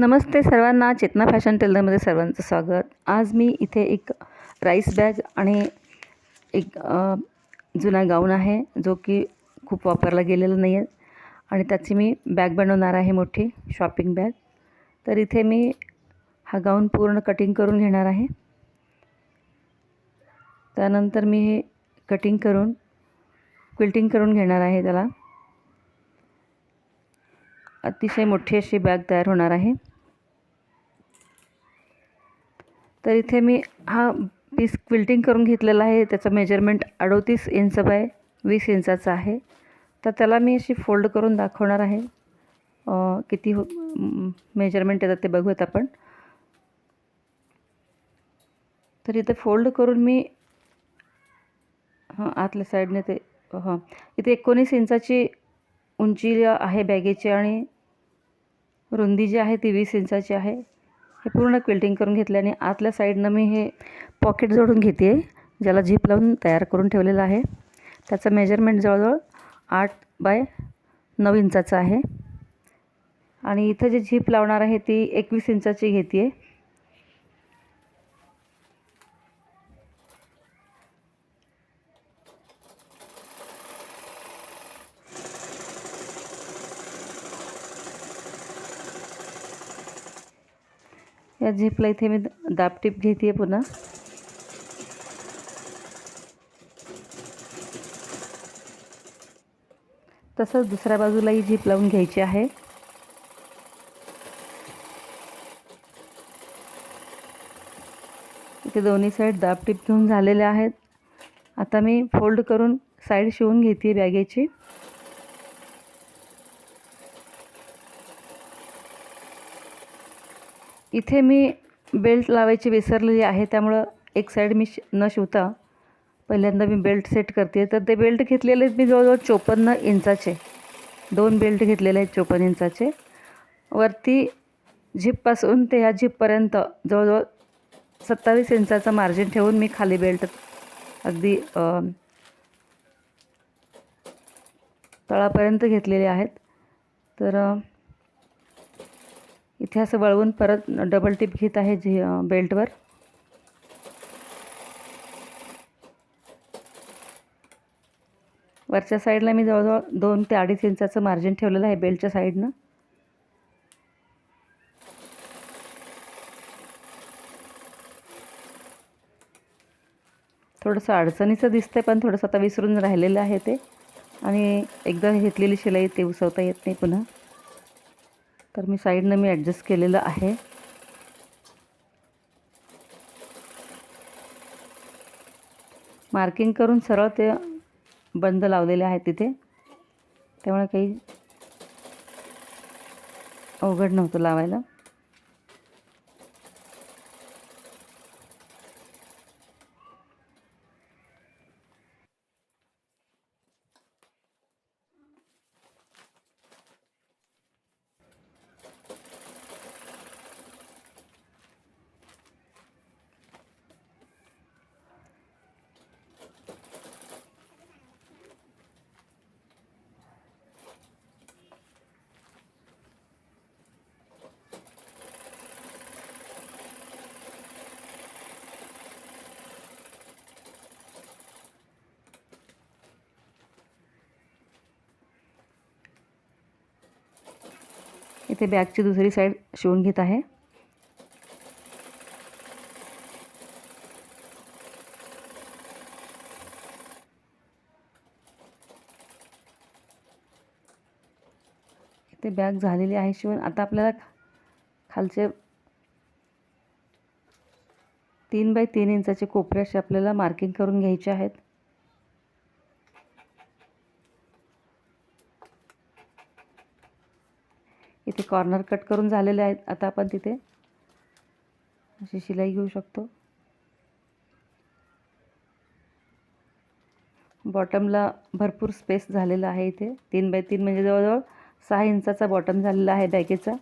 नमस्ते सर्वांना चेतना फॅशन टेलरमध्ये सर्वांचं स्वागत. आज मी इथे एक राईस बॅग आणि एक जुना गाऊन आहे जो की खूप वापरला गेलेला नाही आहे आणि त्याची मी बॅग बनवणार आहे मोठी शॉपिंग बॅग तर इथे मी हा गाऊन पूर्ण कटिंग करून घेणार आहे. त्यानंतर मी हे कटिंग करून क्विल्टिंग करून घेणार आहे त्याला. अतिशय मोठी अशी बॅग तयार होणार आहे. तर इथे मी हा पीस क्विल्टिंग करून घेतलेला आहे. त्याचं मेजरमेंट अडोतीस इंच बाय वीस इंचाचं आहे. तर त्याला मी अशी फोल्ड करून दाखवणार आहे. किती हो मेजरमेंट येतात ते बघूयात आपण. तर इथे फोल्ड करून मी हां आतल्या साईडने ते हां इथे एकोणीस इंचाची उंची आहे बॅगेची आणि रुंदी जी आहे ती वीस इंचाची आहे. हे पूर्ण क्विल्टिंग करून घेतले आणि आतल्या साईडनं मी हे पॉकेट जोडून घेते आहे ज्याला झीप लावून तयार करून ठेवलेलं आहे. त्याचं मेजरमेंट जवळजवळ आठ बाय नऊ इंचाचं आहे. आणि इथं जी झीप लावणार आहे ती एकवीस इंचाची घेते. आहे या झिपला इथे मी दाबटीप घेते पुन्हा. तसंच दुसऱ्या बाजूलाही झेप लावून घ्यायची आहे. इथे दोन्ही साईड दाबटीप घेऊन झालेले आहेत. आता मी फोल्ड करून साईड शिवून घेते बॅगेची. इथे मी बेल्ट लावायची विसरलेली आहे त्यामुळं एक साईड मी श न शिवता पहिल्यांदा मी बेल्ट सेट करते. तर ते बेल्ट घेतलेले आहेत मी जवळजवळ चोपन्न इंचाचे. दोन बेल्ट घेतलेले आहेत चोपन्न इंचाचे. वरती झिपपासून ते ह्या झिपपर्यंत जवळजवळ सत्तावीस इंचाचं मार्जिन ठेवून मी खाली बेल्ट अगदी तळापर्यंत घेतलेले आहेत. तर इथे असं वळवून परत डबल टिप घेत आहे जे बेल्टवर वरच्या साईडला मी जवळजवळ दोन ते अडीच इंचाचं मार्जिन ठेवलेलं आहे बेल्टच्या साईडनं थोडंसं अडचणीचं दिसतंय पण थोडंसं आता विसरून राहिलेलं आहे ते. आणि एकदा घेतलेली शिलाई ते उसवता येत नाही पुन्हा. तर मी साईडनं मी ॲडजस्ट केलेलं आहे. मार्किंग करून सरळ ते बंद लावलेले आहेत तिथे. त्यामुळे काही अवघड नव्हतं लावायला. इथे बॅगची दुसरी साईड शिवून घेत आहे. इथे बॅग झालेली आहे शिवून. आता आपल्याला खालचे तीन बाय तीन इंचाचे कोपरे असे आपल्याला मार्किंग करून घ्यायचे आहेत. इथे कॉर्नर कट करून झालेले आहेत. आता आपण तिथे अशी शिलाई घेऊ शकतो. बॉटमला भरपूर स्पेस झालेला आहे इथे. तीन बाय तीन म्हणजे जवळजवळ सहा इंचाचा बॉटम झालेला आहे बॅगेचा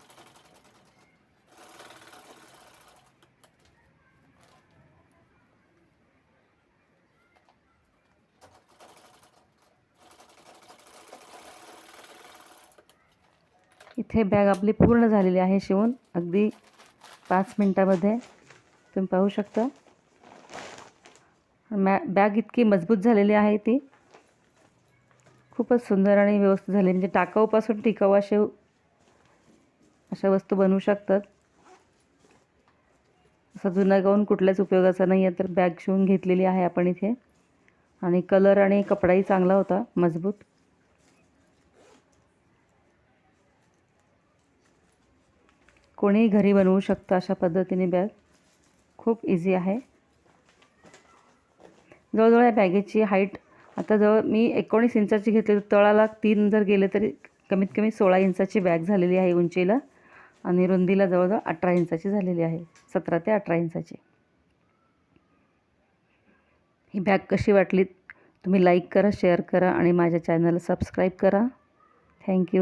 इथे बॅग आपली पूर्ण झालेली आहे शिवून. अगदी पाच मिनटामध्ये तुम्ही पाहू शकता. मॅ बॅग इतकी मजबूत झालेली आहे ती. खूपच सुंदर आणि व्यवस्थित झाली. म्हणजे टाकाऊपासून टिकाऊ असे अशा वस्तू बनवू शकतात. असा जुना गाऊन कुठल्याच उपयोगाचा नाही आहे तर बॅग शिवून घेतलेली आहे आपण इथे. आणि कलर आणि कपडाही चांगला होता मजबूत. कोणीही घरी बनवू शकतं अशा पद्धतीने बॅग. खूप इझी आहे. जवळजवळ या बॅगेची हाईट आता जवळ मी एकोणीस इंचाची घेतली तर तळाला तीन जर गेले तरी कमीत कमी सोळा इंचाची बॅग झालेली आहे उंचीला आणि रुंदीला जवळजवळ अठरा इंचाची झालेली आहे सतरा ते अठरा इंचाची. ही बॅग कशी वाटली? तुम्ही लाईक करा शेअर करा आणि माझ्या चॅनलला सबस्क्राईब करा. थँक्यू